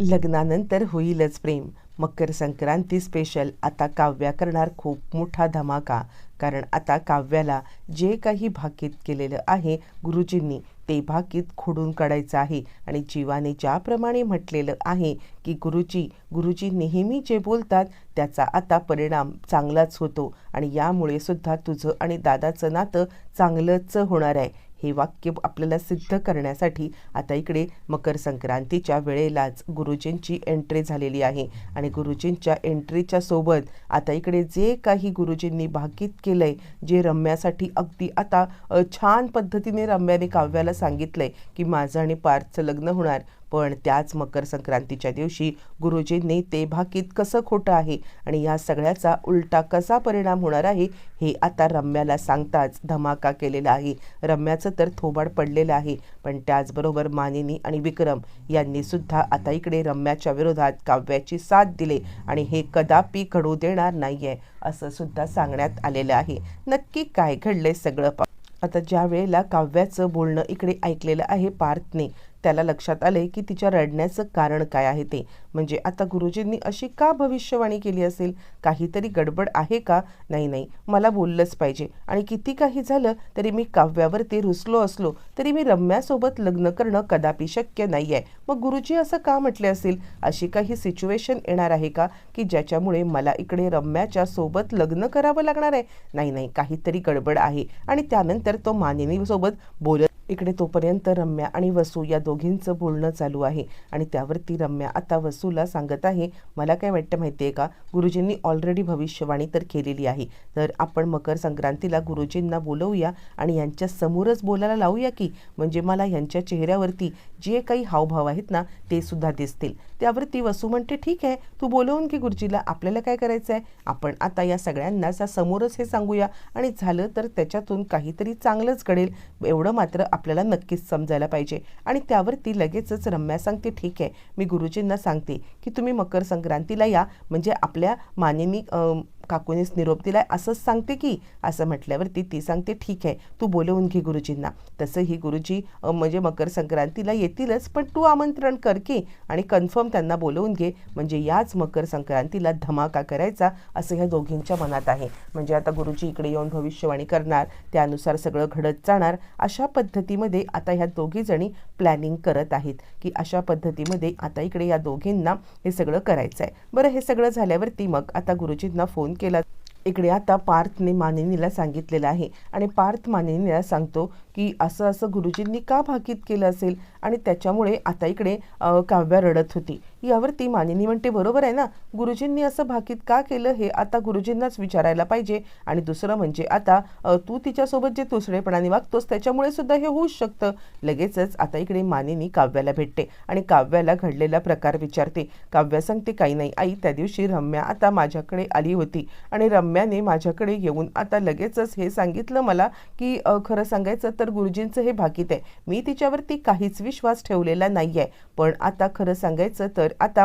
लग्नानंतर होईलच प्रेम. मकर संक्रांती स्पेशल आता काव्या करणार खूप मोठा धमाका. कारण आता काव्याला जे काही भाकीत केलेलं आहे गुरुजींनी ते भाकीत खोडून काढायचं आहे. आणि जीवाने ज्याप्रमाणे म्हटलेलं आहे की गुरुजी गुरुजी नेहमी जे बोलतात त्याचा आता परिणाम चांगलाच होतो. आणि यामुळे सुद्धा तुझं आणि दादाचं नातं चांगलंच होणार आहे. हे वाक्य आपल्याला सिद्ध करण्यासाठी आता इकडे मकर संक्रांतीच्या वेळेलाच गुरुजींची एंट्री झालेली आहे. आणि गुरुजींच्या एंट्रीच्या सोबत आता इकडे जे काही गुरुजींनी भाकीत केलंय जे रम्यासाठी अगदी आता छान पद्धतीने रम्याने काव्याला सांगितलंय की माझं आणि पार्थचं लग्न होणार. पण त्याच मकर संक्रांतीच्या दिवशी गुरुजींनी ते भाकीत कसं खोटं आहे आणि या सगळ्याचा उलटा कसा परिणाम होणार आहे हे आता रम्याला सांगताच धमाका केलेला आहे. रम्याचं तर थोबाड पडलेलं आहे पण त्याचबरोबर मानिनी आणि विक्रम यांनी सुद्धा आता इकडे रम्याच्या विरोधात काव्याची साथ दिले आणि हे कदापि घडू देणार नाहीये असं सुद्धा सांगण्यात आलेलं आहे. नक्की काय घडलंय सगळं आता ज्या वेळेला काव्याचं बोलणं इकडे ऐकलेलं आहे पार्थने त्याला लक्षात आले की तिच्या रडण्याचं कारण काय आहे ते. म्हणजे आता गुरुजींनी अशी का भविष्यवाणी केली असेल? काहीतरी गडबड आहे का? नाही नाही. मला बोललंच पाहिजे. आणि किती काही झालं तरी मी काव्यावरती रुसलो असलो तरी मी रम्यासोबत लग्न करणं कदापि शक्य नाही आहे मग गुरुजी असं का म्हटले असेल? अशी काही सिच्युएशन येणार आहे का? की ज्याच्यामुळे मला इकडे रम्याच्या सोबत लग्न करावं लागणार आहे? नाही नाही. काहीतरी गडबड आहे. आणि त्यानंतर तो मानिनीसोबत बोलत इकडे तोपर्यंत रम्या आणि वसू या दोघींचं बोलणं चालू आहे आणि त्यावरती रम्या आता वसूला सांगत आहे मला काय वाटतं माहिती आहे का? गुरुजींनी ऑलरेडी भविष्यवाणी तर केलेली आहे. तर आपण मकर संक्रांतीला गुरुजींना बोलवूया आणि यांच्या समोरच बोलायला लावूया की म्हणजे मला यांच्या चेहऱ्यावरती जे काही हावभाव आहेत ना ते सुद्धा दिसतील. त्यावरती वसू म्हणते ठीक आहे तू बोलवून की गुरुजीला आपल्याला काय करायचं आहे आपण आता या सगळ्यांना समोरच हे सांगूया. आणि झालं तर त्याच्यातून काहीतरी चांगलंच घडेल एवढं मात्र आपल्याला नक्कीच समजायला पाहिजे. आणि त्यावर ती लगेचच रम्या सांगते ठीक आहे मी गुरुजींना सांगते की तुम्ही मकर संक्रांतीला या. म्हणजे आपल्या मानिनी काकूनीच निरोप दिलाय असंच सांगते की असं म्हटल्यावरती ती सांगते ठीक आहे तू बोलवून घे गुरुजींना. तसंही गुरुजी म्हणजे मकर संक्रांतीला येतीलच पण तू आमंत्रण कर की आणि कन्फर्म त्यांना बोलवून घे म्हणजे याच मकर संक्रांतीला धमाका करायचा असं ह्या दोघींच्या मनात आहे. म्हणजे आता गुरुजी इकडे येऊन भविष्यवाणी करणार त्यानुसार सगळं घडत जाणार अशा पद्धतीमध्ये आता ह्या दोघी जणी प्लॅनिंग करत आहेत की अशा पद्धतीमध्ये आता इकडे या दोघींना हे सगळं करायचं आहे बरं हे सगळं झाल्यावरती मग आता गुरुजींना फोन केला. इकडे आता पार्थने मानिनीला सांगितलेलं आहे. आणि पार्थ मानिनीला सांगतो की असं असं गुरुजींनी का भाकीत केलं असेल? आणि त्याच्यामुळे आता इकडे काव्या रडत होती. यावरती मानिनी म्हणते बरोबर आहे ना? गुरुजींनी असं भाकीत का केलं हे आता गुरुजींनाच विचारायला पाहिजे. आणि दुसरं म्हणजे आता तू तिच्यासोबत जे तुसडेपणाने वागतोस त्याच्यामुळे सुद्धा हे होऊच शकतं. लगेचच आता इकडे मानिनी काव्याला भेटते आणि काव्याला घडलेला प्रकार विचारते. काव्या सांगते काही नाही आई त्या दिवशी रम्या आता माझ्याकडे आली होती आणि रम्याने माझ्याकडे येऊन आता लगेचच हे सांगितलं मला की खरं सांगायचं तर गुरुजींचं हे भाकीत आहे. मी तिच्यावरती काहीच विश्वास ठेवलेला नाही आहे पण आता खरं सांगायचं तर आता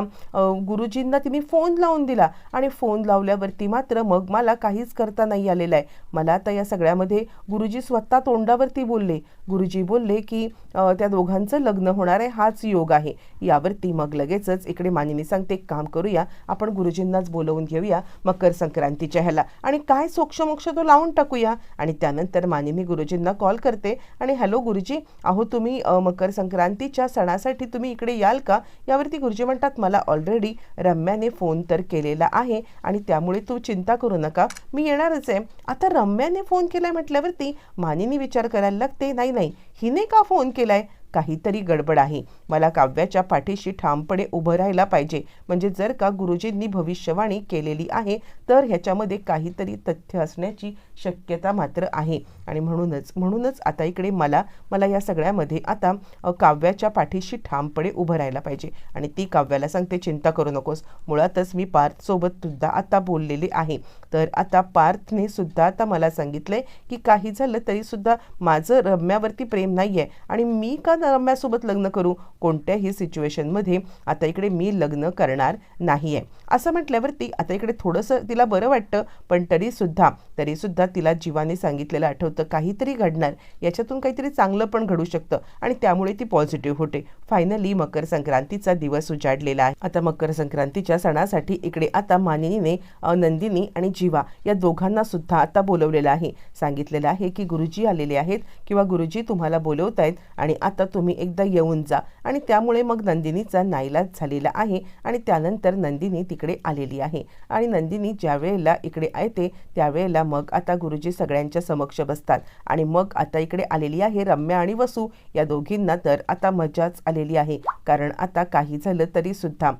गुरुजींना तिने फोन लावून दिला आणि फोन लावल्यावरती मात्र मग मला काहीच करता नाही आलेलं आहे. मला आता या सगळ्यामध्ये गुरुजी स्वतः तोंडावरती बोलले. गुरुजी बोलले की त्या दोघांचं लग्न होणार आहे हाच योग आहे. यावरती मग लगेचच इकडे मानिनी सांगते एक काम करूया आपण गुरुजींनाच बोलवून घेऊया मकर संक्रांतीच्या ह्याला. आणि काय सोक्षमोक्ष तो लावून टाकूया? आणि त्यानंतर मानिनी गुरुजींना कॉल करते आणि हॅलो गुरुजी अहो तुम्ही मकर संक्रांत संक्रांतीच्या सणासाठी तुम्ही इकडे याल का? यावरती गुरुजी म्हणतात मला ऑलरेडी रम्याने फोन तर केलेला आहे आणि त्यामुळे तू चिंता करू नका. मी येणारच आहे. आता रम्याने फोन केलाय म्हटल्यावरती मानिनी विचार करायला लागते. नाही नाही. हिने का फोन केलाय? काहीतरी गडबड आहे. मला काव्याच्या पाठीशी ठामपणे उभं राहायला पाहिजे. म्हणजे जर का गुरुजींनी भविष्यवाणी केलेली आहे तर ह्याच्यामध्ये काहीतरी तथ्य असण्याची शक्यता मात्र आहे. आणि म्हणूनच म्हणूनच आता इकडे मला मला या सगळ्यामध्ये आता काव्याच्या पाठीशी ठामपणे उभं राहायला पाहिजे. आणि ती काव्याला सांगते चिंता करू नकोस. मुळातच मी पार्थसोबत सुद्धा आता बोललेली आहे. तर आता पार्थने सुद्धा आता मला सांगितलंय की काही झालं तरीसुद्धा माझं रम्यावरती प्रेम नाही आहे आणि मी का रम्यासोबत लग्न करू कोणत्याही सिच्युएशनमध्ये आता इकडे मी लग्न करणार नाही आहे असं म्हटल्यावरती आता इकडे थोडंसं तिला बरं वाटतं पण तरीसुद्धा तरीसुद्धा तिला जीवाने सांगितलेलं आठवतं काहीतरी घडणार. याच्यातून काहीतरी चांगलं पण घडू शकतं आणि त्यामुळे ती पॉझिटिव्ह होते. फायनली मकर संक्रांतीचा दिवस उजाडलेला आहे. आता मकर संक्रांतीच्या सणासाठी इकडे आता मानिनीने नंदिनी आणि जीवा या दोघांना सुद्धा आता बोलवलेलं आहे. सांगितलेलं आहे की गुरुजी आलेले आहेत किंवा गुरुजी तुम्हाला बोलवत आहेत आणि आता तुम्ही एकदा येऊन जा. आणि त्यामुळे मग नंदिनीचा नाईलाज झालेला आहे आणि त्यानंतर नंदिनी तिकडे आलेली आहे. आणि नंदिनी ज्या वेळेला इकडे येते त्यावेळेला मग आता गुरुजी सगळ्यांच्या समक्ष बसतात. आणि मग आता इकडे आलेली आहे रम्या आणि वसू. या दोघींना तर आता मजाच आलेली आहे. कारण आता काही झालं तरी सुद्धा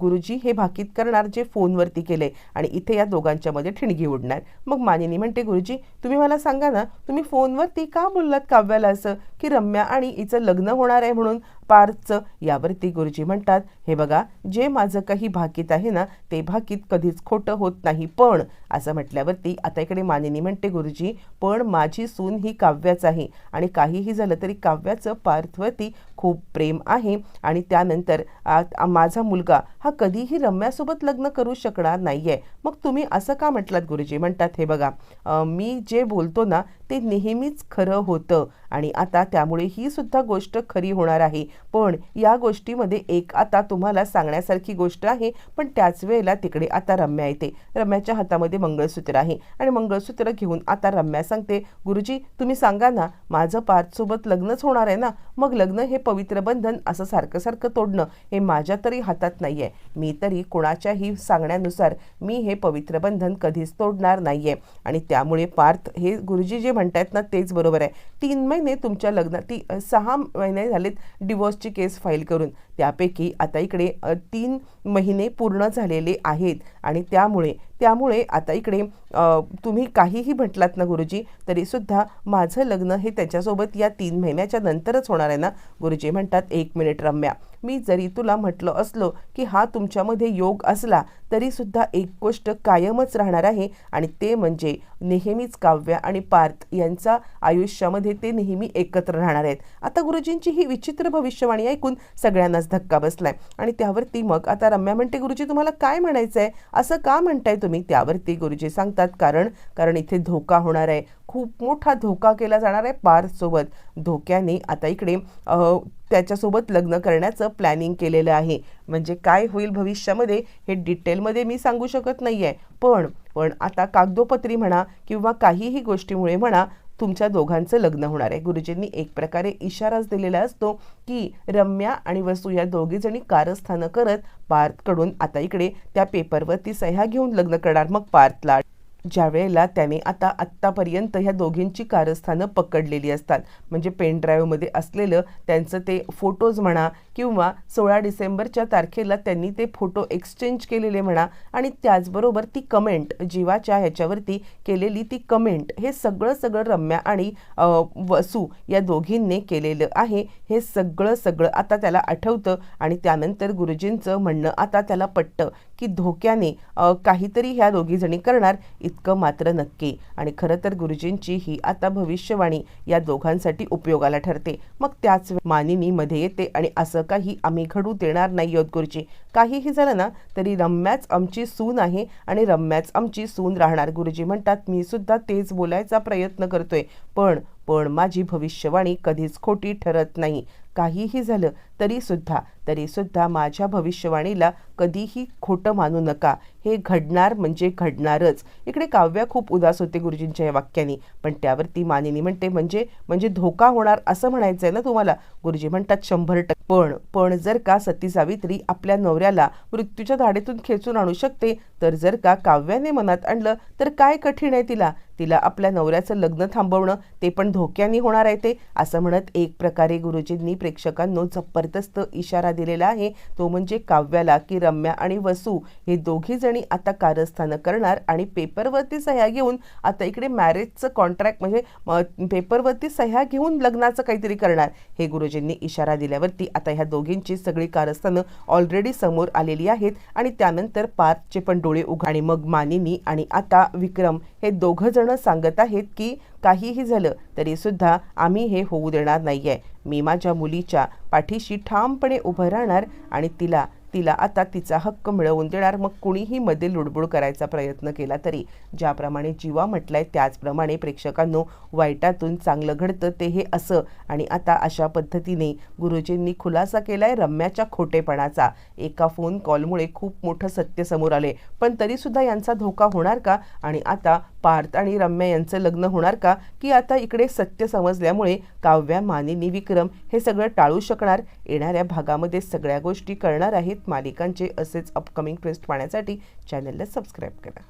गुरुजी हे भाकीत करणार जे फोनवरती केले आणि इथे या दोघांच्या मध्ये ठिणगी उडणार. मग मानिनी म्हणते गुरुजी तुम्ही मला सांगा ना तुम्ही फोनवरती का बोललात काव्याला असं? की रम्या आणि हिचं लग्न होणार आहे म्हणून पार्थचं यावरती गुरुजी म्हणतात हे बघा जे माझं काही भाकीत आहे ना ते भाकीत कधीच खोटं होत नाही पण असं म्हटल्यावरती आता इकडे मानिनी म्हणते गुरुजी पण माझी सून ही काव्याच आहे आणि काहीही झालं तरी काव्याचं पार्थवरती खूप प्रेम आहे आणि त्यानंतर माझा मुलगा हा कधीही रम्यासोबत लग्न करू शकणार नाही आहे मग तुम्ही असं का म्हटलात गुरुजी? म्हणतात हे बघा मी जे बोलतो ना ते नेहमीच खरं होतं आणि आता त्यामुळे ही सुद्धा गोष्ट खरी होणार आहे. पण या गोष्टीमध्ये एक आता तुम्हाला सांगण्यासारखी गोष्ट आहे पण त्याच वेळेला तिकडे आता रम्या येते. रम्याच्या हातामध्ये मंगळसूत्र आहे आणि मंगळसूत्र घेऊन आता रम्या सांगते गुरुजी तुम्ही सांगा ना माझं पार्थसोबत लग्नच होणार आहे ना? मग लग्न हे पवित्र बंधन असं सारखं सारखं तोडणं हे माझ्या तरी हातात नाही आहे मी तरी कोणाच्याही सांगण्यानुसार मी हे पवित्र बंधन कधीच तोडणार नाही आहे आणि त्यामुळे पार्थ हे गुरुजी जे म्हणतायत ना तेच बरोबर आहे. तीन महिने तुमच्या लग्नात ती सहा महिने झालेत डिवोर्सची केस फाईल करून त्यापैकी आता इकडे तीन महिने पूर्ण झालेले आहेत आणि त्यामुळे त्यामुळे आता इकडे तुम्ही काहीही म्हटलात ना गुरुजी तरीसुद्धा माझं लग्न हे त्याच्यासोबत या तीन महिन्याच्या नंतरच होणार आहे ना? गुरुजी म्हणतात एक मिनिट रम्या मी जरी तुला म्हटलं असलो की हा तुमच्यामध्ये योग असला तरीसुद्धा एक गोष्ट कायमच राहणार आहे आणि ते म्हणजे नेहमीच काव्य आणि पार्थ यांचा आयुष्यामध्ये ते नेहमी एकत्र राहणार आहेत. आता गुरुजींची ही विचित्र भविष्यवाणी ऐकून सगळ्यांनाच धक्का बसलाय. आणि त्यावरती मग आता रम्या म्हणते गुरुजी तुम्हाला काय म्हणायचं आहे असं का म्हणताय तुम्ही? त्यावरती गुरुजी सांगतात कारण कारण इथे धोका होणार आहे. खूप मोठा धोका केला जाणार आहे पार्थसोबत धोक्याने आता इकडे त्याच्यासोबत लग्न करण्याचं प्लॅनिंग केलेलं आहे. म्हणजे काय होईल भविष्यामध्ये हे डिटेलमध्ये मी सांगू शकत नाही आहे पण पण आता कागदोपत्री म्हणा किंवा काहीही गोष्टीमुळे म्हणा तुमच्या दोघांचं लग्न होणार आहे. गुरुजींनी एक प्रकारे इशाराच दिलेला असतो की रम्या आणि वसू या दोघीजणी कारस्थानं करत पार्थकडून आता इकडे त्या पेपरवरती सह्या घेऊन लग्न करणार. मग पार्थला ज्या वेळेला त्याने आता आत्तापर्यंत ह्या दोघींची कारस्थानं पकडलेली असतात. म्हणजे पेनड्राईव्हमध्ये असलेलं त्यांचं ते फोटोज म्हणा किंवा सोळा डिसेंबरच्या तारखेला त्यांनी ते फोटो एक्सचेंज केलेले म्हणा आणि त्याचबरोबर ती कमेंट जीवाच्या ह्याच्यावरती केलेली ती कमेंट हे सगळं सगळं रम्या आणि वसू या दोघींनी केलेलं आहे. हे सगळं सगळं आता त्याला आठवतं आणि त्यानंतर गुरुजींचं म्हणणं आता त्याला पटतं की धोक्याने काहीतरी ह्या दोघीजणी करणार इतकं मात्र नक्की. आणि खरं तर गुरुजींची ही आता भविष्यवाणी या दोघांसाठी उपयोगाला ठरते. मग त्याच मानिनीमध्ये येते आणि असं काही आम्ही घडू देणार नाही आहोत गुरुजी काहीही झालं ना तरी रम्याच आमची सून आहे आणि रम्याच आमची सून राहणार गुरुजी म्हणतात. मी सुद्धा तेच बोलायचा प्रयत्न करतोय. पण पण माझी भविष्यवाणी कधीच खोटी ठरत नाही. काहीही झालं तरीसुद्धा तरीसुद्धा माझ्या भविष्यवाणीला कधीही खोटं मानू नका. हे घडणार म्हणजे घडणारच. इकडे काव्या खूप उदास होते गुरुजींच्या या वाक्याने. पण त्यावरती मानिनी म्हणते म्हणजे म्हणजे धोका होणार असं म्हणायचं आहे ना तुम्हाला? गुरुजी म्हणतात शंभर टक्के. पण पण जर का सती सावित्री आपल्या नवऱ्याला मृत्यूच्या धाडेतून खेचून आणू शकते तर जर का काव्याने मनात आणलं तर काय कठीण आहे तिला? तिला आपल्या नवऱ्याचं लग्न थांबवणं ते पण धोक्याने होणार आहे ते? असं म्हणत एक प्रकारे गुरुजींनी प्रेक्षकांनो जबरदस्त इशारा दिलेला आहे. तो म्हणजे काव्याला की रम्या आणि वसू हे दोघी जणी आता कारस्थानं करणार आणि पेपरवरती सह्या घेऊन आता इकडे मॅरेजचं कॉन्ट्रॅक्ट म्हणजे पेपरवरती सह्या घेऊन लग्नाचं काहीतरी करणार. हे गुरुजींनी इशारा दिल्यावरती आता ह्या दोघींची सगळी कारस्थानं ऑलरेडी समोर आलेली आहेत आणि त्यानंतर पार्थचे पण डोळे उघ आणि मग मानिनी आणि आता विक्रम हे दोघं जण सांगत आहेत की काहीही झालं तरीसुद्धा आम्ही हे होऊ देणार नाही आहे मी माझ्या मुलीच्या पाठीशी ठामपणे उभं राहणार आणि तिला तिला आता तिचा हक्क मिळवून देणार. मग कुणीही मध्ये लुडबुड करायचा प्रयत्न केला तरी. ज्याप्रमाणे जीवा म्हटलंय त्याचप्रमाणे प्रेक्षकांनो वाईटातून चांगलं घडतं ते हे असं. आणि आता अशा पद्धतीने गुरुजींनी खुलासा केलाय रम्याच्या खोटेपणाचा. एका फोन कॉलमुळे खूप मोठं सत्य समोर आले पण तरीसुद्धा यांचा धोका होणार का? आणि आता पार्थ आणि रम्या यांचं लग्न होणार का? की आता इकडे सत्य समजल्यामुळे काव्या मानिनी विक्रम हे सगळं टाळू शकणार? येणाऱ्या भागामध्ये सगळ्या गोष्टी कळणार आहेत मालिकांचे असेच अपकमिंग ट्विस्ट पाहण्यासाठी. चॅनलला सबस्क्राईब करा.